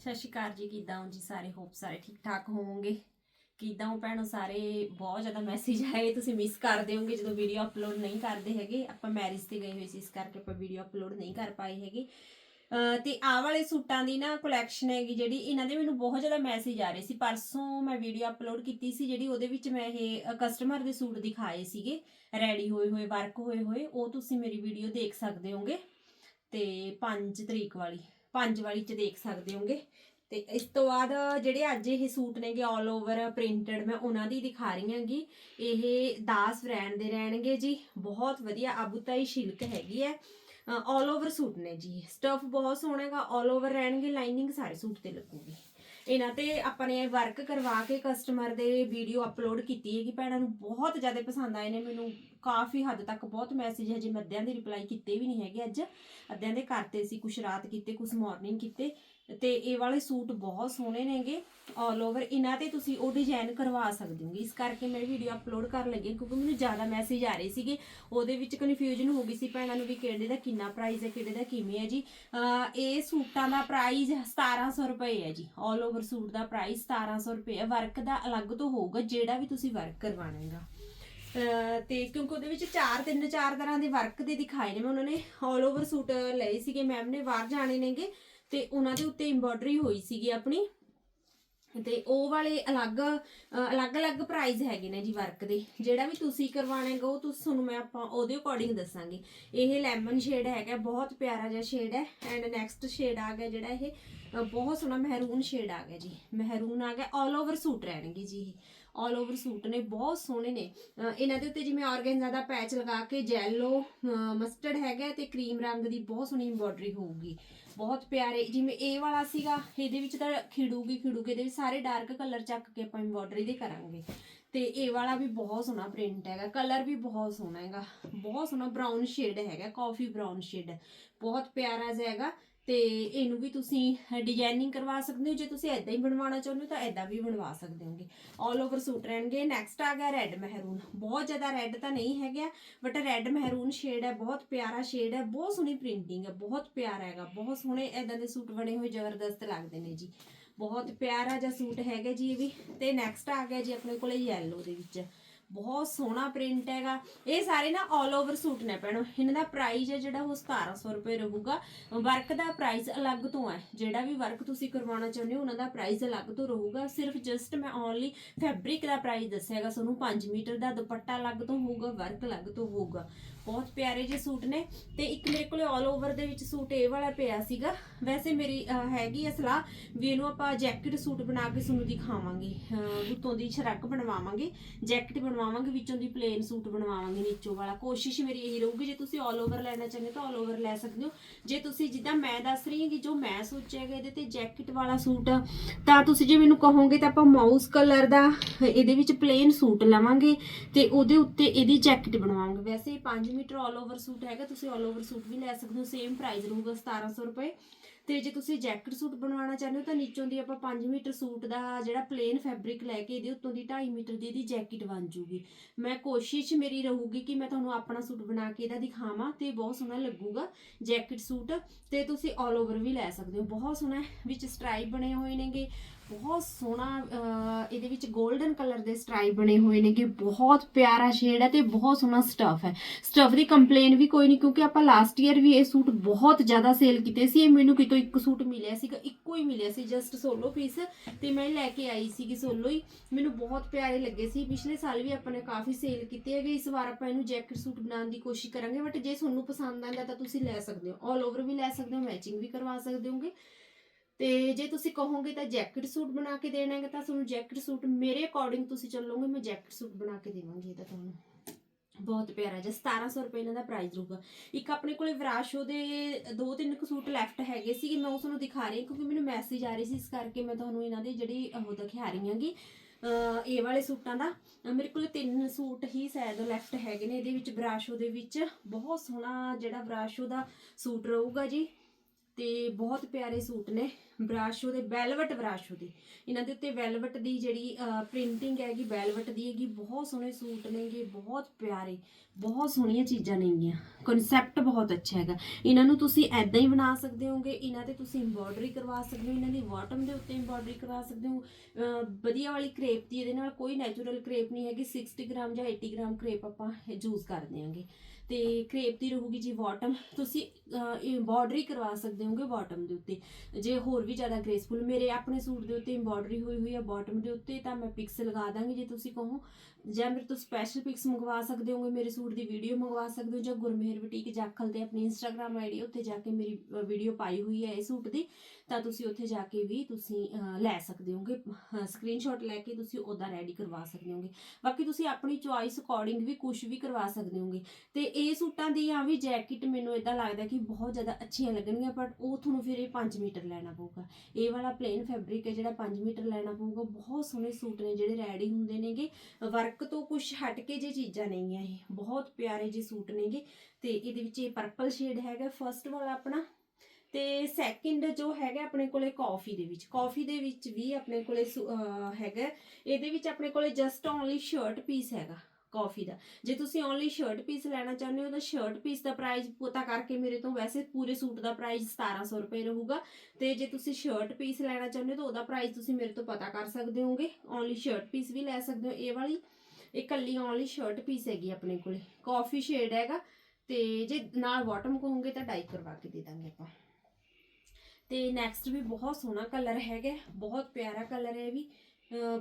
ਸਤਿ ਸ਼੍ਰੀ ਅਕਾਲ ਜੀ, ਕਿਦਾਂ ਹੋ ਜੀ ਸਾਰੇ? ਹੋਪ ਸਾਰੇ ਠੀਕ ਠਾਕ ਹੋਵੋਗੇ। ਕਿਦਾਂ ਹੋ ਭੈਣੋ ਸਾਰੇ? ਬਹੁਤ ਜ਼ਿਆਦਾ ਮੈਸੇਜ ਆਏ। ਤੁਸੀਂ ਮਿਸ ਕਰਦੇ ਹੋਗੇ ਜਦੋਂ ਵੀਡੀਓ ਅਪਲੋਡ ਨਹੀਂ ਕਰਦੇ ਹੈਗੇ। ਆਪਾਂ ਮੈਰਿਜ ਤੇ ਗਏ ਹੋਏ ਸੀ, ਇਸ ਕਰਕੇ ਆਪਾਂ ਵੀਡੀਓ ਅਪਲੋਡ ਨਹੀਂ ਕਰ ਪਾਏ ਹੈਗੇ। ਅਹ ਤੇ ਆਹ ਵਾਲੇ ਸੂਟਾਂ ਦੀ ਨਾ ਕਲੈਕਸ਼ਨ ਹੈਗੀ ਜਿਹੜੀ, ਇਹਨਾਂ ਦੇ ਮੈਨੂੰ ਬਹੁਤ ਜ਼ਿਆਦਾ ਮੈਸੇਜ ਆ ਰਹੇ ਸੀ। ਪਰਸੋਂ ਮੈਂ ਵੀਡੀਓ ਅਪਲੋਡ ਕੀਤੀ ਸੀ ਜਿਹੜੀ, ਉਹਦੇ ਵਿੱਚ ਮੈਂ ਇਹ ਕਸਟਮਰ ਦੇ ਸੂਟ ਦਿਖਾਏ ਸੀਗੇ। ਰੈਡੀ ਹੋਏ ਹੋਏ ਵਰਕ ਹੋਏ ਹੋਏ, ਉਹ ਤੁਸੀਂ ਮੇਰੀ ਵੀਡੀਓ ਦੇਖ ਸਕਦੇ ਹੋਗੇ ਤੇ 5 ਤਰੀਕ ਵਾਲੀ। 5 ਵਾਲੀ ਚ ਦੇਖ ਸਕਦੇ ਹੋਗੇ ਤੇ ਇਸ ਤੋਂ ਬਾਅਦ ਜਿਹੜੇ ਅੱਜ ਇਹ ਸੂਟ ਨੇਗੇ 올 ਓਵਰ ਪ੍ਰਿੰਟਡ ਮੈਂ ਉਹਨਾਂ ਦੀ ਦਿਖਾ ਰਹੀ ਹਾਂਗੀ ਇਹ ਦਾਸ ਬ੍ਰਾਂਡ ਦੇ ਰਹਿਣਗੇ ਜੀ ਬਹੁਤ ਵਧੀਆ ਅਬੂਤਾਈ ਸ਼ਿਲਕ ਹੈਗੀ ਹੈ 올 ਓਵਰ ਸੂਟ ਨੇ ਜੀ ਸਟਫ ਬਹੁਤ ਸੋਹਣਾ ਹੈਗਾ 올 ਓਵਰ ਰਹਿਣਗੇ ਲਾਈਨਿੰਗ ਸਾਰੇ ਸੂਟ ਤੇ ਲੱਗੂਗੀ ਇਹਨਾਂ ਤੇ ਆਪਾਂ ਨੇ ਵਰਕ ਕਰਵਾ ਕੇ ਕਸਟਮਰ ਦੇ ਵੀਡੀਓ ਅਪਲੋਡ ਕੀਤੀ ਹੈਗੀ ਭੈਣਾਂ ਨੂੰ ਬਹੁਤ ਜ਼ਿਆਦਾ ਪਸੰਦ ਆਏ ਨੇ ਮੈਨੂੰ ਕਾਫੀ ਹੱਦ ਤੱਕ ਬਹੁਤ ਮੈਸੇਜ ਹੈ ਜੇ ਮੈਂ ਅੱਧਿਆਂ ਦੇ ਰਿਪਲਾਈ ਕੀਤੇ ਵੀ ਨਹੀਂ ਹੈਗੇ ਅੱਜ। ਅੱਧਿਆਂ ਦੇ ਕਰਤੇ ਸੀ, ਕੁਛ ਰਾਤ ਕੀਤੇ, ਕੁਛ ਮਾਰਨਿੰਗ ਕੀਤੇ। ਤੇ ਇਹ ਵਾਲੇ ਸੂਟ ਬਹੁਤ ਸੋਹਣੇ ਨੇਗੇ ਆਲ ਓਵਰ ਇਹਨਾਂ ਤੇ ਤੁਸੀਂ ਉਹ ਡਿਜ਼ਾਈਨ ਕਰਵਾ ਸਕਦੇ ਹੋਗੇ। ਇਸ ਕਰਕੇ ਮੈਂ ਵੀਡੀਓ ਅਪਲੋਡ ਕਰਨ ਲੱਗੀ ਕਿਉਂਕਿ ਮੈਨੂੰ ਜ਼ਿਆਦਾ ਮੈਸੇਜ ਆ ਰਹੇ ਸੀਗੇ। ਉਹਦੇ ਵਿੱਚ ਕਨਫਿਊਜ਼ਨ ਹੋ ਗਈ ਸੀ ਭੈਣਾਂ ਨੂੰ ਵੀ ਕਿਹੜੇ ਦਾ ਕਿੰਨਾ ਪ੍ਰਾਈਸ ਹੈ, ਕਿਹੜੇ ਦਾ ਕਿਵੇਂ ਹੈ ਜੀ। ਇਹ ਸੂਟਾਂ ਦਾ ਪ੍ਰਾਈਸ 1700 ਰੁਪਏ ਹੈ ਜੀ। ਆਲ ਓਵਰ ਸੂਟ ਦਾ ਪ੍ਰਾਈਸ 1700 ਰੁਪਏ ਹੈ। ਵਰਕ ਦਾ ਅਲੱਗ ਤੋਂ ਹੋਊਗਾ, ਜਿਹੜਾ ਵੀ ਤੁਸੀਂ ਵਰਕ ਕਰਵਾਉਣਾ ਹੈਗਾ। ਤੇ ਕਿਉਂਕਿ ਉਹਦੇ ਵਿੱਚ ਚਾਰ, ਤਿੰਨ, ਚਾਰ ਤਰ੍ਹਾਂ ਦੇ ਵਰਕ ਦੇ ਦਿਖਾਏ ਨੇ। ਮੈਂ ਉਹਨਾਂ ਨੇ ਆਲ ਓਵਰ ਸੂਟ ਲਏ ਸੀਗੇ। ਮੈਮ ਨੇ ਬਾਹਰ ਜਾਣੇ ਨੇਗੇ ਤੇ ਉਹਨਾਂ ਦੇ ਉੱਤੇ ਐਮਬ੍ਰੋਇਡਰੀ ਹੋਈ ਸੀਗੀ ਆਪਣੀ। ਤੇ ਉਹ ਵਾਲੇ ਅਲੱਗ ਅਲੱਗ-ਅਲੱਗ ਪ੍ਰਾਈਸ ਹੈਗੇ ਨੇ ਜੀ ਵਰਕ ਦੇ। ਜਿਹੜਾ ਵੀ ਤੁਸੀਂ ਕਰਵਾਣਾ ਹੈਗਾ, ਉਹ ਤੁਸੀਂ, ਤੁਹਾਨੂੰ ਮੈਂ ਆਪਾਂ ਉਹਦੇ ਅਕੋਰਡਿੰਗ ਦੱਸਾਂਗੇ। ਇਹ ਲੈਮਨ ਸ਼ੇਡ ਹੈਗਾ, ਬਹੁਤ ਪਿਆਰਾ ਜਿਹਾ ਸ਼ੇਡ ਹੈ। ਐਂਡ ਨੈਕਸਟ ਸ਼ੇਡ ਆ ਗਿਆ ਜਿਹੜਾ ਇਹ ਬਹੁਤ ਸੋਹਣਾ ਮਹਿਰੂਨ ਸ਼ੇਡ ਆ ਗਿਆ ਜੀ। ਮਹਿਰੂਨ ਆ ਗਿਆ ਆਲ ਓਵਰ ਸੂਟ ਰਹਿਣਗੇ ਜੀ ਇਹ। ਆਲ ਓਵਰ ਸੂਟ ਨੇ, ਬਹੁਤ ਸੋਹਣੇ ਨੇ। ਇਹਨਾਂ ਦੇ ਉੱਤੇ ਜਿਵੇਂ ਆਰਗੈਂਜ਼ਾ ਦਾ ਪੈਚ ਲਗਾ ਕੇ ਜੈਲੋ ਮਸਟਰਡ ਹੈਗਾ ਤੇ ਕਰੀਮ ਰੰਗ ਦੀ ਬਹੁਤ ਸੋਹਣੀ ਐਮਬ੍ਰੋਇਡਰੀ ਹੋਊਗੀ। ਬਹੁਤ ਪਿਆਰੇ, ਜਿਵੇਂ ਇਹ ਵਾਲਾ ਸੀਗਾ, ਇਹਦੇ ਵਿੱਚ ਤਾਂ ਖਿੜੂਗੀ ਖਿੜੂਗੇ, ਇਹਦੇ ਵਿੱਚ ਸਾਰੇ ਡਾਰਕ ਕਲਰ ਚੱਕ ਕੇ ਆਪਾਂ ਐਮਬ੍ਰੋਇਡਰੀ ਦੇ ਕਰਾਂਗੇ। ਤੇ ਇਹ ਵਾਲਾ ਵੀ ਬਹੁਤ ਸੋਹਣਾ ਪ੍ਰਿੰਟ ਹੈਗਾ ਕਲਰ ਵੀ ਬਹੁਤ ਸੋਹਣਾ ਹੈਗਾ। ਬਹੁਤ ਸੋਹਣਾ ਬਰਾਊਨ ਸ਼ੇਡ ਹੈਗਾ ਕਾਫੀ ਬਰਾਊਨ ਸ਼ੇਡ ਬਹੁਤ ਪਿਆਰਾ ਜਿਹਾ ਹੈਗਾ। ਤੇ ਇਹਨੂੰ ਵੀ ਤੁਸੀਂ ਡਿਜ਼ਾਈਨਿੰਗ ਕਰਵਾ ਸਕਦੇ ਹੋ। ਜੇ ਤੁਸੀਂ ਐਦਾਂ ਹੀ ਬਣਵਾਉਣਾ ਚਾਹੁੰਦੇ ਹੋ ਤਾਂ ਐਦਾਂ ਵੀ ਬਣਵਾ ਸਕਦੇ ਹੋਗੇ। ਆਲ ਓਵਰ ਸੂਟ ਰਹਿਣਗੇ। ਨੈਕਸਟ ਆ ਗਿਆ ਰੈੱਡ ਮਹਿਰੂਨ ਬਹੁਤ ਜ਼ਿਆਦਾ ਰੈੱਡ ਤਾਂ ਨਹੀਂ ਹੈਗਾ ਬਟ ਰੈੱਡ ਮਹਿਰੂਨ ਸ਼ੇਡ ਹੈ। ਬਹੁਤ ਪਿਆਰਾ ਸ਼ੇਡ ਹੈ। ਬਹੁਤ ਸੋਹਣੀ ਪ੍ਰਿੰਟਿੰਗ ਹੈ। ਬਹੁਤ ਪਿਆਰਾ ਹੈਗਾ। ਬਹੁਤ ਸੋਹਣੇ ਐਦਾਂ ਦੇ ਸੂਟ ਬਣੇ ਹੋਏ, ਜ਼ਬਰਦਸਤ ਲੱਗਦੇ ਨੇ ਜੀ। ਬਹੁਤ ਪਿਆਰਾ ਜਿਹਾ ਸੂਟ ਹੈਗਾ ਜੀ ਇਹ ਵੀ। ਤੇ ਨੈਕਸਟ ਆ ਗਿਆ ਜੀ ਆਪਣੇ ਕੋਲੇ ਯੈਲੋ ਦੇ ਵਿੱਚ। ਬਹੁਤ ਸੋਹਣਾ ਪ੍ਰਿੰਟ ਹੈਗਾ। ਇਹ ਸਾਰੇ ਨਾ ਆਲ ਓਵਰ ਸੂਟ ਨੇ ਭੈਣੋ। ਇਹਨਾਂ ਦਾ ਪ੍ਰਾਈਸ ਹੈ ਜਿਹੜਾ ਉਹ 1700 ਰੁਪਏ ਰਹੂਗਾ। ਵਰਕ ਦਾ ਪ੍ਰਾਈਸ ਅਲੱਗ ਤੋਂ ਹੈ। ਜਿਹੜਾ ਵੀ ਵਰਕ ਤੁਸੀਂ ਕਰਵਾਉਣਾ ਚਾਹੁੰਦੇ ਹੋ ਉਹਨਾਂ ਦਾ ਪ੍ਰਾਈਸ ਅਲੱਗ ਤੋਂ ਰਹੂਗਾ। ਸਿਰਫ ਜਸਟ ਮੈਂ ਓਨਲੀ ਫੈਬਰਿਕ ਦਾ ਪ੍ਰਾਈਸ ਦੱਸਿਆਗਾ ਤੁਹਾਨੂੰ 5 ਮੀਟਰ ਦਾ ਦੁਪੱਟਾ ਅਲੱਗ ਤੋਂ ਹੋਊਗਾ ਵਰਕ ਅਲੱਗ ਤੋਂ ਹੋਊਗਾ। ਬਹੁਤ ਪਿਆਰੇ ਜਿਹੇ ਸੂਟ ਨੇ। ਤੇ ਇੱਕ ਮੇਰੇ ਕੋਲੇ ਆਲ ਓਵਰ ਦੇ ਵਿੱਚ ਸੂਟ ਇਹ ਵਾਲਾ ਪਿਆ ਸੀਗਾ। ਵੈਸੇ ਮੇਰੀ ਹੈਗੀ ਆ ਸਲਾਹ ਵੀ ਇਹਨੂੰ ਆਪਾਂ ਜੈਕਟ ਸੂਟ ਬਣਾ ਕੇ ਤੁਹਾਨੂੰ ਦਿਖਾਵਾਂਗੇ। ਅਹ, ਉੱਤੋਂ ਦੀ ਸ਼ਰਕ ਬਣਵਾਵਾਂਗੇ। ਜੈਕਟ ਬਣਵਾ ਬਣਵਾਵਾਂਗੇ, ਵਿੱਚੋਂ ਦੀ ਪਲੇਨ ਸੂਟ ਬਣਵਾਵਾਂਗੇ ਨੀਚੋਂ ਵਾਲਾ। ਕੋਸ਼ਿਸ਼ ਮੇਰੀ ਇਹੀ ਰਹੂਗੀ, ਜੇ ਤੁਸੀਂ ਆਲ ਓਵਰ ਲੈਣਾ ਚਾਹੁੰਦੇ ਤਾਂ ਆਲ ਓਵਰ ਲੈ ਸਕਦੇ ਹੋ। ਜੇ ਤੁਸੀਂ ਜਿੱਦਾਂ ਮੈਂ ਦੱਸ ਰਹੀ ਹਾਂ ਕਿ ਜੋ ਮੈਂ ਸੋਚਿਆ ਹੈਗਾ, ਇਹਦੇ ਤੇ ਜੈਕਟ ਵਾਲਾ ਸੂਟ ਤਾਂ ਤੁਸੀਂ ਜੇ ਮੈਨੂੰ ਕਹੋਗੇ ਤਾਂ ਆਪਾਂ ਮਾਊਸ ਕਲਰ ਦਾ, ਇਹਦੇ ਵਿੱਚ ਪਲੇਨ ਸੂਟ ਲਵਾਂਗੇ ਤੇ ਉਹਦੇ ਉੱਤੇ ਇਹਦੀ ਜੈਕਟ ਬਣਵਾਵਾਂਗੇ। ਵੈਸੇ 5 ਮੀਟਰ ਆਲ ਓਵਰ ਸੂਟ ਹੈਗਾ, ਤੁਸੀਂ ਆਲ ਓਵਰ ਸੂਟ ਵੀ ਲੈ ਸਕਦੇ ਹੋ ਸੇਮ ਪ੍ਰਾਈਸ ਰਹੂਗਾ 1700 ਰੁਪਏ। ਤੇ ਜੇ ਤੁਸੀਂ ਜੈਕਟ ਸੂਟ ਬਣਵਾਉਣਾ ਚਾਹੁੰਦੇ ਹੋ ਤਾਂ ਨੀਚੋਂ ਦੀ ਆਪਾਂ 5 ਮੀਟਰ ਸੂਟ ਦਾ ਜਿਹੜਾ ਪਲੇਨ ਫੈਬਰਿਕ ਲੈ ਕੇ ਇਹਦੇ ਉੱਤੋਂ ਦੀ 2.5 ਮੀਟਰ ਦੀ ਇਹਦੀ ਜੈਕਟ ਬਣ ਜੂਗੀ। ਮੈਂ ਕੋਸ਼ਿਸ਼ ਮੇਰੀ ਰਹੂਗੀ ਕਿ ਮੈਂ ਤੁਹਾਨੂੰ ਆਪਣਾ ਸੂਟ ਬਣਾ ਕੇ ਇਹਦਾ ਦਿਖਾਵਾਂ ਤੇ ਬਹੁਤ ਸੋਹਣਾ ਲੱਗੂਗਾ ਜੈਕਟ ਸੂਟ ਤੇ ਤੁਸੀਂ ਆਲ ਓਵਰ ਵੀ ਲੈ ਸਕਦੇ ਹੋ। ਬਹੁਤ ਸੋਹਣਾ ਵਿੱਚ ਸਟ੍ਰਾਈਪ ਬਣੇ ਹੋਏ ਨੇਗੇ। ਬਹੁਤ ਸੋਹਣਾ ਇਹਦੇ ਵਿੱਚ 골ਡਨ ਕਲਰ ਦੇ ਸਟ੍ਰਾਈਪ ਬਣੇ ਹੋਏ ਨੇਗੇ ਬਹੁਤ ਪਿਆਰਾ ਸ਼ੇਡ ਹੈ ਤੇ ਬਹੁਤ ਸੋਹਣਾ ਸਟਫ ਹੈ। ਸਟਫ ਦੀ ਕੰਪਲੇਨ ਵੀ ਕੋਈ ਨਹੀਂ ਕਿਉਂਕਿ ਆਪਾਂ ਲਾਸਟ ਈਅਰ ਵੀ ਇਹ ਸੂਟ ਬਹੁਤ ਜ਼ਿਆਦਾ ਸੇਲ ਕੀਤੇ ਸੀ। ਇਹ ਮੈਨੂੰ ਕਿਤੋਂ ਇੱਕ ਸੂਟ ਮਿਲਿਆ ਸੀਗਾ, ਇੱਕੋ ਹੀ ਮਿਲਿਆ ਸੀ ਜਸਟ ਸੋਲੋ ਪੀਸ ਤੇ ਮੈਂ ਲੈ ਕੇ ਆਈ ਸੀਗੀ ਸੋਲੋ ਹੀ। ਮੈਨੂੰ ਬਹੁਤ ਪਿਆਰੇ ਲੱਗੇ ਸੀ। ਪਿਛਲੇ ਸਾਲ ਵੀ ਆਪਾਂ ਨੇ ਕਾਫੀ ਸੇਲ ਕੀਤੇ ਹੈਗੇ। ਇਸ ਵਾਰ ਆਪਾਂ ਇਹਨੂੰ ਜੈਕਟ ਸੂਟ ਬਣਾਉਣ ਦੀ ਕੋਸ਼ਿਸ਼ ਕਰਾਂਗੇ ਬਟ ਜੇ ਤੁਹਾਨੂੰ ਪਸੰਦ ਆਂਦਾ ਤਾਂ ਤੁਸੀਂ ਲੈ ਸਕਦੇ ਹੋ। ਆਲ ਓਵਰ ਵੀ ਲੈ ਸਕਦੇ ਹੋ ਮੈਚਿੰਗ ਵੀ ਕਰਵਾ ਸਕਦੇ ਹੋਗੇ। ਤੇ ਜੇ ਤੁਸੀਂ ਕਹੋਗੇ ਤਾਂ ਜੈਕਟ ਸੂਟ ਬਣਾ ਕੇ ਦੇਣਾ ਹੈਗਾ, ਤਾਂ ਤੁਹਾਨੂੰ ਜੈਕਟ ਸੂਟ ਮੇਰੇ ਅਕੋਰਡਿੰਗ ਤੁਸੀਂ ਚੱਲੋਗੇ, ਮੈਂ ਜੈਕਟ ਸੂਟ ਬਣਾ ਕੇ ਦੇਵਾਂਗੀ ਇਹਦਾ ਤੁਹਾਨੂੰ। ਬਹੁਤ ਪਿਆਰਾ ਜਿਹਾ 1700 ਰੁਪਏ ਇਹਨਾਂ ਦਾ ਪ੍ਰਾਈਸ ਰਹੂਗਾ। ਇੱਕ ਆਪਣੇ ਕੋਲੇ ਵਿਰਾਸ਼ੋ ਦੇ ਦੋ ਤਿੰਨ ਕੁ ਸੂਟ ਲੈਫਟ ਹੈਗੇ ਸੀਗੇ, ਮੈਂ ਉਸ ਨੂੰ ਦਿਖਾ ਰਹੀ ਹਾਂ, ਕਿਉਂਕਿ ਮੈਨੂੰ ਮੈਸੇਜ ਆ ਰਹੀ ਸੀ, ਇਸ ਕਰਕੇ ਮੈਂ ਤੁਹਾਨੂੰ ਇਹਨਾਂ ਦੀ ਜਿਹੜੀ ਉਹ ਦਿਖਾ ਰਹੀ ਹਾਂਗੀ। ਇਹ ਵਾਲੇ ਸੂਟਾਂ ਦਾ ਮੇਰੇ ਕੋਲ ਤਿੰਨ ਸੂਟ ਹੀ ਸ਼ਾਇਦ ਲੈਫਟ ਹੈਗੇ ਨੇ, ਇਹਦੇ ਵਿੱਚ ਬਰਾਸ਼ੋ ਦੇ ਵਿੱਚ ਬਹੁਤ ਸੋਹਣਾ ਜਿਹੜਾ ਬਰਾਸ਼ੋ ਦਾ ਸੂਟ ਰਹੂਗਾ ਜੀ। ਤੇ ਬਹੁਤ ਪਿਆਰੇ ਸੂਟ ਨੇ। ਬਰਾਸ਼ੋ ਦੇ ਵੈਲਵਟ ਬਰਾਸ਼ੋ ਦੇ ਇਹਨਾਂ ਦੇ ਉੱਤੇ ਵੈਲਵਟ ਦੀ ਜਿਹੜੀ ਪ੍ਰਿੰਟਿੰਗ ਹੈਗੀ ਵੈਲਵਟ ਦੀ ਹੈਗੀ, ਬਹੁਤ ਸੋਹਣੇ ਸੂਟ ਨੇਗੇ, ਬਹੁਤ ਪਿਆਰੇ, ਬਹੁਤ ਸੋਹਣੀਆਂ ਚੀਜ਼ਾਂ ਨੇਗੀਆਂ। ਕਨਸੈਪਟ ਬਹੁਤ ਅੱਛਾ ਹੈਗਾ। ਇਹਨਾਂ ਨੂੰ ਤੁਸੀਂ ਐਦਾਂ ਹੀ ਬਣਾ ਸਕਦੇ ਹੋਗੇ, ਇਹਨਾਂ ਤੇ ਤੁਸੀਂ ਇੰਬੋਰਡਰੀ ਕਰਵਾ ਸਕਦੇ ਹੋ, ਇਹਨਾਂ ਦੀ ਬਾਟਮ ਦੇ ਉੱਤੇ ਇੰਬੋਰਡਰੀ ਕਰਵਾ ਸਕਦੇ ਹੋ। ਵਧੀਆ ਵਾਲੀ ਕਰੇਪ ਦੀ ਇਹਦੇ ਨਾਲ ਕੋਈ ਨੈਚੁਰਲ ਕਰੇਪ ਨਹੀਂ ਹੈਗੀ 60 ਗ੍ਰਾਮ ਜਾਂ 80 ਗ੍ਰਾਮ ਕਰੇਪ ਆਪਾਂ ਯੂਜ਼ ਕਰਦੇ ਹਾਂਗੇ ਤੇ ਕਰੇਪ ਦੀ ਰਹੂਗੀ ਜੀ ਬਾਟਮ ਤੁਸੀਂ ਇੰਬੋਰਡਰੀ ਕਰਵਾ ਸਕਦੇ ਹੋਗੇ ਬਾਟਮ ਦੇ ਉੱਤੇ। ਜੇ ਹੋਰ ਵੀ ਜ਼ਿਆਦਾ ਗ੍ਰੇਸਫੁਲ ਮੇਰੇ ਆਪਣੇ ਸੂਟ ਦੇ ਉੱਤੇ ਇੰਬੋਰਡਰੀ ਹੋਈ ਹੋਈ ਹੈ ਬਾਟਮ ਦੇ ਉੱਤੇ, ਤਾਂ ਮੈਂ ਪਿਕਸ ਲਗਾ ਦਾਂਗੀ ਜੇ ਤੁਸੀਂ ਕਹੋ। ਜਾਂ ਮੇਰੇ ਤੋਂ ਸਪੈਸ਼ਲ ਪਿਕਸ ਮੰਗਵਾ ਸਕਦੇ ਹੋਗੇ, ਮੇਰੇ ਸੂਟ ਦੀ ਵੀਡੀਓ ਮੰਗਵਾ ਸਕਦੇ ਹੋ, ਜਾਂ ਗੁਰਮੇਹਰ ਬੁਟੀਕ ਜਾਖਲ ਤੇ ਆਪਣੀ ਇੰਸਟਾਗ੍ਰam ਆਈਡੀ ਉੱਤੇ ਜਾ ਕੇ ਮੇਰੀ ਵੀਡੀਓ ਪਾਈ ਹੋਈ ਹੈ ਇਹ ਸੂਟ ਦੀ। ਤਾਂ ਤੁਸੀਂ ਉੱਥੇ ਜਾ ਕੇ ਵੀ ਤੁਸੀਂ ਲੈ ਸਕਦੇ ਹੋਗੇ ਸਕਰੀਨਸ਼ਾਟ ਲੈ ਕੇ ਤੁਸੀਂ ਉਹਦਾ ਰੈਡੀ ਕਰਵਾ ਸਕਦੇ ਹੋਗੇ। ਬਾਕੀ ਤੁਸੀਂ ਆਪਣੀ ਚੁਆਇਸ ਅਕੋਰਡਿੰਗ ਵੀ ਕੁਝ ਵੀ ਕਰਵਾ ਸਕਦੇ ਹੋਗੇ। ਤੇ ਇਹ ਸੂਟਾਂ ਦੀ ਆ ਵੀ ਜੈਕਟ ਮੈਨੂੰ ਇਦਾਂ ਲੱਗਦਾ ਕਿ ਬਹੁਤ ਜ਼ਿਆਦਾ ਅੱਛੀਆਂ ਲੱਗਣਗੀਆਂ ਬਟ ਉਹ ਤੁਹਾਨੂੰ ਫਿਰ ਇਹ 5 ਮੀਟਰ ਲੈਣਾ ਪਊਗਾ। ਇਹ ਵਾਲਾ ਪਲੇਨ ਫੈਬਰਿਕ ਹੈ ਜਿਹੜਾ 5 ਮੀਟਰ ਲੈਣਾ ਪਊਗਾ। ਬਹੁਤ ਸੋਹਣੇ ਸੂਟ ਨੇ ਜਿਹੜੇ ਰੈਡੀ ਹੁੰਦੇ ਨੇਗੇ। ਵਰਕ ਤੋਂ ਕੁਝ ਹਟ ਕੇ ਜੇ ਚੀਜ਼ਾਂ ਨਹੀਂ ਨੇਗੀਆਂ ਇਹ। ਬਹੁਤ ਪਿਆਰੇ ਜਿਹੇ ਸੂਟ ਨੇਗੇ। ਤੇ ਇਹਦੇ ਵਿੱਚ ਇਹ ਪਰਪਲ ਸ਼ੇਡ ਹੈਗਾ। ਫਰਸਟ ਵਾਲਾ ਆਪਣਾ ਤੇ ਸੈਕਿੰਡ ਜੋ ਹੈਗਾ ਆਪਣੇ ਕੋਲੇ ਕਾਫੀ ਦੇ ਵਿੱਚ। ਕਾਫੀ ਦੇ ਵਿੱਚ ਵੀ ਆਪਣੇ ਕੋਲੇ ਸੁ- ਹੈਗਾ। ਇਹਦੇ ਵਿੱਚ ਆਪਣੇ ਕੋਲੇ ਜਸਟ ਓਨਲੀ ਸ਼ਰਟ ਪੀਸ ਹੈਗਾ ਕਾਫੀ ਦਾ। ਜੇ ਤੁਸੀਂ ਓਨਲੀ ਸ਼ਰਟ ਪੀਸ ਲੈਣਾ ਚਾਹੁੰਦੇ ਹੋ, ਤਾਂ ਸ਼ਰਟ ਪੀਸ ਦਾ ਪ੍ਰਾਈਸ ਪਤਾ ਕਰਕੇ ਮੇਰੇ ਤੋਂ ਵੈਸੇ ਪੂਰੇ ਸੂਟ ਦਾ ਪ੍ਰਾਈਸ 1700 ਰੁਪਏ ਰਹੂਗਾ। ਤੇ ਜੇ ਤੁਸੀਂ ਸ਼ਰਟ ਪੀਸ ਲੈਣਾ ਚਾਹੁੰਦੇ ਹੋ, ਤਾਂ ਉਹਦਾ ਪ੍ਰਾਈਸ ਤੁਸੀਂ ਮੇਰੇ ਤੋਂ ਪਤਾ ਕਰ ਸਕਦੇ ਹੋਗੇ। ਓਨਲੀ ਸ਼ਰਟ ਪੀਸ ਵੀ ਲੈ ਸਕਦੇ ਹੋ। ਇਹ ਵਾਲੀ, ਇਹ ਕੱਲੀ ਓਨਲੀ ਸ਼ਰਟ ਪੀਸ ਹੈਗੀ ਆਪਣੇ ਕੋਲੇ। ਕਾਫੀ ਸ਼ੇਡ ਹੈਗਾ। ਤੇ ਜੇ ਨਾਲ ਬਾਟਮ ਕਹੋਗੇ, ਤਾਂ ਡਾਈ ਕਰਵਾ ਕੇ ਦੇ ਦਾਂਗੇ ਆਪਾਂ। ਤੇ ਨੈਕਸਟ ਵੀ ਬਹੁਤ ਸੋਹਣਾ ਕਲਰ ਹੈਗਾ, ਬਹੁਤ ਪਿਆਰਾ ਕਲਰ ਹੈ ਇਹ ਵੀ।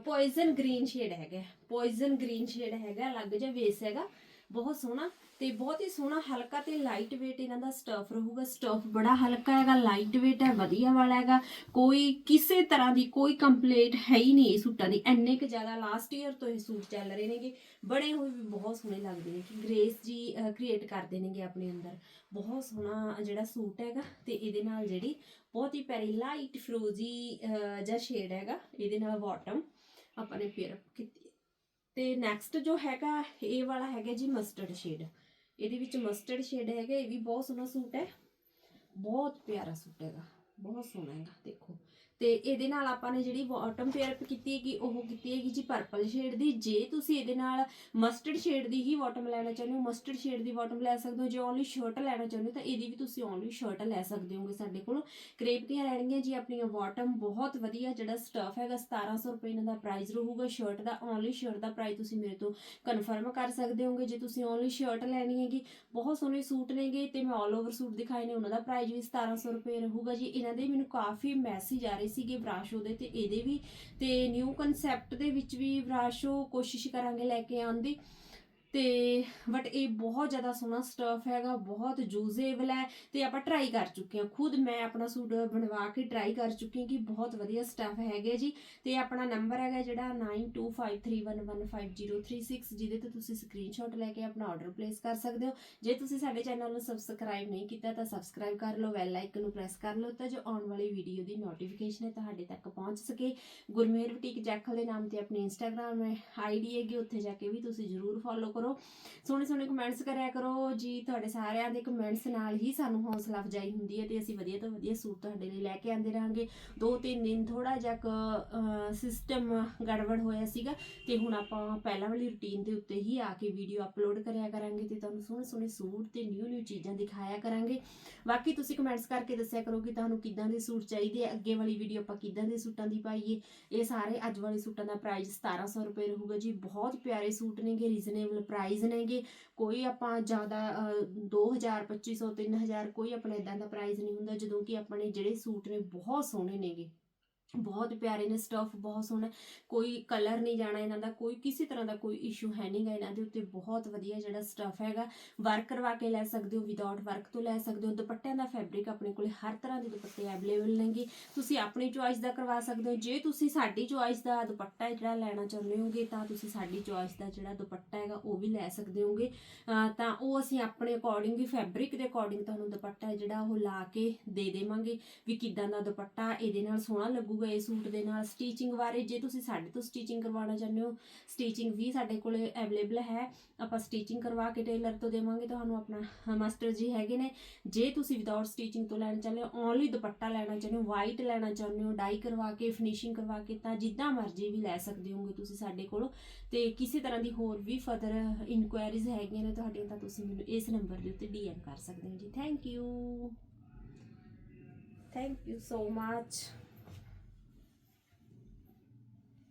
ਪੋਇਜ਼ਨ ਗ੍ਰੀਨ ਸ਼ੇਡ ਹੈਗਾ ਪੋਇਜ਼ਨ ਗ੍ਰੀਨ ਸ਼ੇਡ ਹੈਗਾ, ਅਲੱਗ ਜਿਹਾ ਵੇਸ ਹੈਗਾ। ਬਹੁਤ ਸੋਹਣਾ ਤੇ ਬਹੁਤ ਹੀ ਸੋਹਣਾ ਹਲਕਾ ਤੇ ਲਾਈਟ weight ਇਹਨਾਂ ਦਾ ਸਟਫ ਰਹੂਗਾ। ਸਟਫ ਬੜਾ ਹਲਕਾ ਹੈਗਾ ਲਾਈਟ weight ਹੈ, ਵਧੀਆ ਵਾਲਾ ਹੈਗਾ। ਕੋਈ ਕਿਸੇ ਤਰ੍ਹਾਂ ਦੀ ਕੋਈ ਕੰਪਲੇਂਟ ਹੈ ਹੀ ਨਹੀਂ ਇਹ ਸੂਟਾਂ ਦੀ। ਐਨੇ ਕੁ ਜ਼ਿਆਦਾ ਲਾਸਟ ਈਅਰ ਤੋਂ ਇਹ ਸੂਟ ਚੱਲ ਰਹੇ ਨੇਗੇ। ਬਣੇ ਹੋਏ ਵੀ ਬਹੁਤ ਸੋਹਣੇ ਲੱਗਦੇ ਨੇ ਕਿ ਗ੍ਰੇਸ ਜੀ ਕ੍ਰੀਏਟ ਕਰਦੇ ਨੇਗੇ ਆਪਣੇ ਅੰਦਰ। ਬਹੁਤ ਸੋਹਣਾ ਜਿਹੜਾ ਸੂਟ ਹੈਗਾ ਤੇ ਇਹਦੇ ਨਾਲ ਜਿਹੜੀ ਬਹੁਤ ਹੀ ਪਿਆਰੀ ਲਾਈਟ ਫਰੋਜ਼ੀ ਜਿਹਾ ਸ਼ੇਡ ਹੈਗਾ, ਇਹਦੇ ਨਾਲ ਬਾਟਮ ਆਪਾਂ ਨੇ ਪੇਅਰ ਕੀਤੀ। ਤੇ ਨੈਕਸਟ ਜੋ ਹੈਗਾ, ਇਹ ਵਾਲਾ ਹੈਗਾ ਜੀ ਮਸਟਰਡ ਸ਼ੇਡ ਇਹਦੇ ਵਿੱਚ ਮਸਟਰਡ ਸ਼ੇਡ ਹੈਗਾ, ਇਹ ਵੀ ਬਹੁਤ ਸੋਹਣਾ ਸੂਟ ਹੈ। ਬਹੁਤ ਪਿਆਰਾ ਸੂਟ ਹੈਗਾ, ਬਹੁਤ ਸੋਹਣਾ ਹੈਗਾ, ਦੇਖੋ। ਤੇ ਇਹਦੇ ਨਾਲ ਆਪਾਂ ਨੇ ਜਿਹੜੀ ਬਾਟਮ ਪੇਅਰ ਕੀਤੀ ਹੈਗੀ, ਉਹ ਕੀਤੀ ਹੈਗੀ ਜੀ ਪਰਪਲ ਸ਼ੇਡ ਦੀ। ਜੇ ਤੁਸੀਂ ਇਹਦੇ ਨਾਲ ਮਸਟਰਡ ਸ਼ੇਡ ਦੀ ਹੀ ਬਾਟਮ ਲੈਣਾ ਚਾਹੁੰਦੇ ਹੋ ਮਸਟਰਡ ਸ਼ੇਡ ਦੀ ਬਾਟਮ ਲੈ ਸਕਦੇ ਹੋ। ਜੇ ਓਨਲੀ ਸ਼ਰਟ ਲੈਣਾ ਚਾਹੁੰਦੇ ਹੋ, ਤਾਂ ਇਹਦੀ ਵੀ ਤੁਸੀਂ ਓਨਲੀ ਸ਼ਰਟ ਲੈ ਸਕਦੇ ਹੋਗੇ ਸਾਡੇ ਕੋਲ। ਕਰੇਪ ਦੀਆਂ ਰਹਿਣਗੀਆਂ ਜੀ ਆਪਣੀਆਂ ਬਾਟਮ ਬਹੁਤ ਵਧੀਆ ਜਿਹੜਾ ਸਟਫ ਹੈਗਾ 1700 ਰੁਪਏ ਇਹਨਾਂ ਦਾ ਪ੍ਰਾਈਸ ਰਹੂਗਾ। ਸ਼ਰਟ ਦਾ ਓਨਲੀ ਸ਼ਰਟ ਦਾ ਪ੍ਰਾਈਸ ਤੁਸੀਂ ਮੇਰੇ ਤੋਂ ਕਨਫਰਮ ਕਰ ਸਕਦੇ ਹੋਗੇ। ਜੇ ਤੁਸੀਂ ਓਨਲੀ ਸ਼ਰਟ ਲੈਣੀ ਹੈਗੀ, ਬਹੁਤ ਸੋਹਣੇ ਸੂਟ ਨੇਗੇ ਤੇ ਮੈਂ ਆਲ ਓਵਰ ਸੂਟ ਦਿਖਾਏ ਨੇ, ਉਹਨਾਂ ਦਾ ਪ੍ਰਾਈਸ ਵੀ 1700 ਰੁਪਏ ਰਹੂਗਾ ਜੀ। ਇਹਨਾਂ ਦੇ ਮੈਨੂੰ ਕਾਫੀ ਮੈਸੇਜ ਆ ਰਹੇ ਸੀਗੇ ਬਰਾਸ਼ੋ ਦੇ ਤੇ, ਇਹਦੇ ਵੀ। ਤੇ ਨਿਊ ਕਨਸੈਪਟ ਦੇ ਵਿੱਚ ਵੀ ਬਰਾਸ਼ੋ ਕੋਸ਼ਿਸ਼ ਕਰਾਂਗੇ ਲੈ ਕੇ ਆਉਣ ਦੀ। ਤੇ ਬਟ ਇਹ ਬਹੁਤ ਜ਼ਿਆਦਾ ਸੋਹਣਾ ਸਟਫ ਹੈਗਾ, ਬਹੁਤ ਯੂਜ਼ੇਬਲ ਹੈ ਤੇ ਆਪਾਂ ਟਰਾਈ ਕਰ ਚੁੱਕੇ ਹਾਂ। ਖੁਦ ਮੈਂ ਆਪਣਾ ਸੂਟ ਬਣਵਾ ਕੇ ਟਰਾਈ ਕਰ ਚੁੱਕੀ ਹਾਂ ਕਿ ਬਹੁਤ ਵਧੀਆ ਸਟਫ ਹੈਗੇ ਜੀ। ਤੇ ਆਪਣਾ ਨੰਬਰ ਹੈਗਾ ਜਿਹੜਾ 9253115036 ਜਿਹਦੇ ਤੇ ਤੁਸੀਂ ਸਕਰੀਨਸ਼ਾਟ ਲੈ ਕੇ ਆਪਣਾ ਆਰਡਰ ਪਲੇਸ ਕਰ ਸਕਦੇ ਹੋ। ਜੇ ਤੁਸੀਂ ਸਾਡੇ ਚੈਨਲ ਨੂੰ ਸਬਸਕ੍ਰਾਈਬ ਨਹੀਂ ਕੀਤਾ ਤਾਂ ਸਬਸਕ੍ਰਾਈਬ ਕਰ ਲਓ ਬੈਲ ਆਈਕਨ ਨੂੰ ਪ੍ਰੈਸ ਕਰ ਲਓ, ਤਾਂ ਜੋ ਆਉਣ ਵਾਲੀ ਵੀਡੀਓ ਦੀ ਨੋਟੀਫਿਕੇਸ਼ਨ ਹੈ ਤੁਹਾਡੇ ਤੱਕ ਪਹੁੰਚ ਸਕੇ। ਗੁਰਮੇਰ ਬੁਟੀਕ ਜੈਖਲ ਦੇ ਨਾਮ ਤੇ ਆਪਣੀ ਇੰਸਟਾਗ੍ਰam ਹੈ ਆਈਡੀ ਹੈਗੀ, ਉੱਥੇ ਜਾ ਕੇ ਵੀ ਤੁਸੀਂ ਜਰੂਰ ਫੋਲੋ ਕਰੋ। ਸੋਹਣੇ ਸੋਹਣੇ ਕਮੈਂਟਸ ਕਰਿਆ ਕਰੋ। ਜੀ ਤੁਹਾਡੇ ਸਾਰਿਆਂ ਦੇ ਕਮੈਂਟਸ ਨਾਲ ਹੀ ਸਾਨੂੰ ਹੌਸਲਾ ਅਫਜਾਈ ਹੁੰਦੀ ਹੈ ਤੇ ਅਸੀਂ ਵਧੀਆ ਤੋਂ ਵਧੀਆ ਸੂਟ ਤੁਹਾਡੇ ਲਈ ਲੈ ਕੇ ਆਂਦੇ ਰਹਾਂਗੇ। ਦੋ ਤਿੰਨ ਦਿਨ ਥੋੜਾ ਜਿਹਾ ਸਿਸਟਮ ਗੜਬੜ ਹੋਇਆ ਸੀਗਾ ਤੇ ਹੁਣ ਆਪਾਂ ਪਹਿਲਾਂ ਵਾਲੀ ਰੁਟੀਨ ਦੇ ਉੱਤੇ ਹੀ ਆ ਕੇ ਵੀਡੀਓ ਅਪਲੋਡ ਕਰਿਆ ਕਰਾਂਗੇ ਤੇ ਤੁਹਾਨੂੰ ਸੋਹਣੇ ਸੋਹਣੇ ਸੂਟ ਤੇ ਨਿਊ ਨਿਊ ਚੀਜ਼ਾਂ ਦਿਖਾਇਆ ਕਰਾਂਗੇ। ਬਾਕੀ ਤੁਸੀਂ ਕਮੈਂਟਸ ਕਰਕੇ ਦੱਸਿਆ ਕਰੋ ਕਿ ਤੁਹਾਨੂੰ ਕਿੱਦਾਂ ਦੇ ਸੂਟ ਚਾਹੀਦੇ ਆ, ਅੱਗੇ ਵਾਲੀ ਵੀਡੀਓ ਆਪਾਂ ਕਿੱਦਾਂ ਦੇ ਸੂਟਾਂ ਦੀ ਪਾਈਏ। ਇਹ ਸਾਰੇ ਅੱਜ ਵਾਲੇ ਸੂਟਾਂ ਦਾ ਪ੍ਰਾਈਸ 1700 ਰੁਪਏ ਰਹੂਗਾ ਜੀ। ਬਹੁਤ ਪਿਆਰੇ ਸੂਟ ਨੇਗੇ ਰੀਜ਼ਨੇਬਲ ਪ੍ਰਾਈਜ਼ ਨੇਗੇ ਕੋਈ ਆਪਾਂ ਜ਼ਿਆਦਾ ਅਹ, 2000 2500 3000 ਕੋਈ ਆਪਣਾ ਇਦਾਂ ਦਾ ਪ੍ਰਾਈਜ਼ ਨਹੀਂ ਹੁੰਦਾ ਜਦੋਂ ਕਿ ਆਪਣੇ ਜਿਹੜੇ ਸੂਟ ਨੇ ਬਹੁਤ ਸੋਹਣੇ ਨੇਗੇ। ਬਹੁਤ ਪਿਆਰੇ ਨੇ ਸਟਫ ਬਹੁਤ ਸੋਹਣਾ। ਕੋਈ ਕਲਰ ਨਹੀਂ ਜਾਣਾ ਇਹਨਾਂ ਦਾ, ਕੋਈ ਕਿਸੇ ਤਰ੍ਹਾਂ ਦਾ ਕੋਈ ਇਸ਼ੂ ਹੈ ਨਹੀਂਗਾ ਇਹਨਾਂ ਦੇ ਉੱਤੇ। ਬਹੁਤ ਵਧੀਆ ਜਿਹੜਾ ਸਟਫ ਹੈਗਾ। ਵਰਕ ਕਰਵਾ ਕੇ ਲੈ ਸਕਦੇ ਹੋ ਵਿਦਆਊਟ ਵਰਕ ਤੋਂ ਲੈ ਸਕਦੇ ਹੋ। ਦੁਪੱਟਿਆਂ ਦਾ ਫੈਬਰਿਕ ਆਪਣੇ ਕੋਲੇ ਹਰ ਤਰ੍ਹਾਂ ਦੇ ਦੁਪੱਟੇ ਅਵੇਲੇਬਲ ਨੇਗੇ। ਤੁਸੀਂ ਆਪਣੀ ਚੁਆਇਸ ਦਾ ਕਰਵਾ ਸਕਦੇ ਹੋ। ਜੇ ਤੁਸੀਂ ਸਾਡੀ ਚੁਆਇਸ ਦਾ ਦੁਪੱਟਾ ਜਿਹੜਾ ਲੈਣਾ ਚਾਹੁੰਦੇ ਹੋਗੇ, ਤਾਂ ਤੁਸੀਂ ਸਾਡੀ ਚੁਆਇਸ ਦਾ ਜਿਹੜਾ ਦੁਪੱਟਾ ਹੈਗਾ, ਉਹ ਵੀ ਲੈ ਸਕਦੇ ਹੋਗੇ। ਤਾਂ ਉਹ ਅਸੀਂ ਆਪਣੇ ਅਕੋਰਡਿੰਗ ਵੀ ਫੈਬਰਿਕ ਦੇ ਅਕੋਰਡਿੰਗ ਤੁਹਾਨੂੰ ਦੁਪੱਟਾ ਜਿਹੜਾ ਉਹ ਲਾ ਕੇ ਦੇ ਦੇਵਾਂਗੇ। ਵੀ ਕਿੱਦਾਂ ਦਾ ਦੁਪੱਟਾ, ਇਹਦੇ ਨਾਲ ਸੋਹਣਾ ਲੱਗੂਗਾ ਗਏ ਸੂਟ ਦੇ ਨਾਲ। ਸਟੀਚਿੰਗ ਬਾਰੇ ਜੇ ਤੁਸੀਂ ਸਾਡੇ ਤੋਂ ਸਟੀਚਿੰਗ ਕਰਵਾਉਣਾ ਚਾਹੁੰਦੇ ਹੋ ਸਟੀਚਿੰਗ ਵੀ ਸਾਡੇ ਕੋਲੇ ਅਵੇਲੇਬਲ ਹੈ। ਆਪਾਂ ਸਟੀਚਿੰਗ ਕਰਵਾ ਕੇ ਟੇਲਰ ਤੋਂ ਦੇਵਾਂਗੇ, ਤੁਹਾਨੂੰ ਆਪਣਾ ਮਾਸਟਰ ਜੀ ਹੈਗੇ ਨੇ। ਜੇ ਤੁਸੀਂ ਵਿਦਆਊਟ ਸਟੀਚਿੰਗ ਤੋਂ ਲੈਣਾ ਚਾਹੁੰਦੇ ਹੋ ਓਨਲੀ ਦੁਪੱਟਾ ਲੈਣਾ ਚਾਹੁੰਦੇ ਹੋ ਵਾਈਟ ਲੈਣਾ ਚਾਹੁੰਦੇ ਹੋ ਡਾਈ ਕਰਵਾ ਕੇ ਫਿਨਿਸ਼ਿੰਗ ਕਰਵਾ ਕੇ, ਤਾਂ ਜਿੱਦਾਂ ਮਰਜ਼ੀ ਵੀ ਲੈ ਸਕਦੇ ਹੋਗੇ ਤੁਸੀਂ ਸਾਡੇ ਕੋਲੋਂ। ਤੇ ਕਿਸੇ ਤਰ੍ਹਾਂ ਦੀ ਹੋਰ ਵੀ ਫਰਦਰ ਇਨਕੁਆਇਰੀਜ਼ ਹੈਗੀਆਂ ਨੇ ਤੁਹਾਡੀਆਂ, ਤਾਂ ਤੁਸੀਂ ਮੈਨੂੰ ਇਸ ਨੰਬਰ ਦੇ ਉੱਤੇ ਡੀਐਮ ਕਰ ਸਕਦੇ ਹੋ ਜੀ। Thank you thank you so much